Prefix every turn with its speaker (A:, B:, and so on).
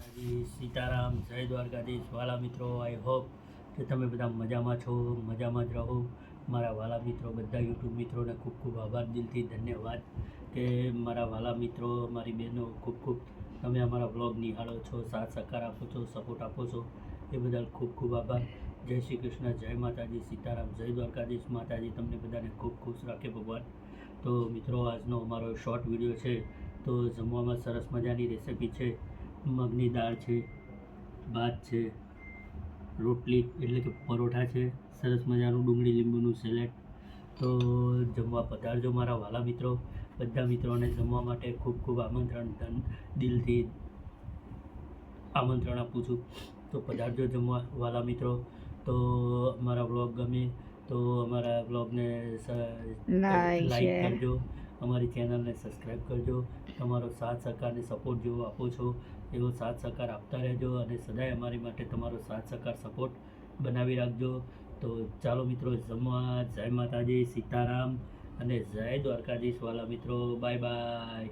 A: માતાજી સીતારામ, જય દ્વારકાધીશ. વાલા મિત્રો આઈ હોપ કે તમે બધા મજામાં છો, મજામાં જ રહો. મારા વાલા મિત્રો, બધા યુટ્યુબ મિત્રોને ખૂબ ખૂબ આભાર દિલથી ધન્યવાદ કે મારા વાલા મિત્રો, મારી બહેનો, ખૂબ ખૂબ તમે અમારા બ્લોગ નિહાળો છો, સાથ સહકાર આપો છો સપોર્ટ આપો છો, એ બદલ ખૂબ ખૂબ આભાર. જય શ્રી કૃષ્ણ, જય માતાજી, સીતારામ, જય દ્વારકાધીશ માતાજી, તમને બધાને ખૂબ ખુશ રાખે ભગવાન. તો મિત્રો, આજનો અમારો શોર્ટ વીડિયો છે. તો જમવામાં સરસ મજાની રેસિપી છે. મગની દાળ છે ભાત છે રોટલી એટલે કે પરોઠા છે સરસ મજાનું ડુંગળી લીંબુનું સેલેડ તો જમવા પધારજો મારા વાલા મિત્રો. બધા મિત્રોને જમવા માટે ખૂબ ખૂબ આમંત્રણ દિલથી આમંત્રણ આપું છું. તો પધારજો જમવા વાલા મિત્રો. તો અમારા બ્લોગ ગમે તો અમારા બ્લોગને લાઈક કરજો. અમારી ચેનલને સબસ્ક્રાઈબ કરજો, તમારો સાથ સહકારને સપોર્ટ જેવો આપો છો, એવો સાથ સહકાર આપતા રહેજો અને સદાય અમારી માટે તમારો સાથ સહકાર સપોર્ટ બનાવી રાખજો. તો ચાલો મિત્રો, જમવા જય માતાજી, સીતારામ અને જય દ્વારકાધીશ વાલા મિત્રો. Bye bye.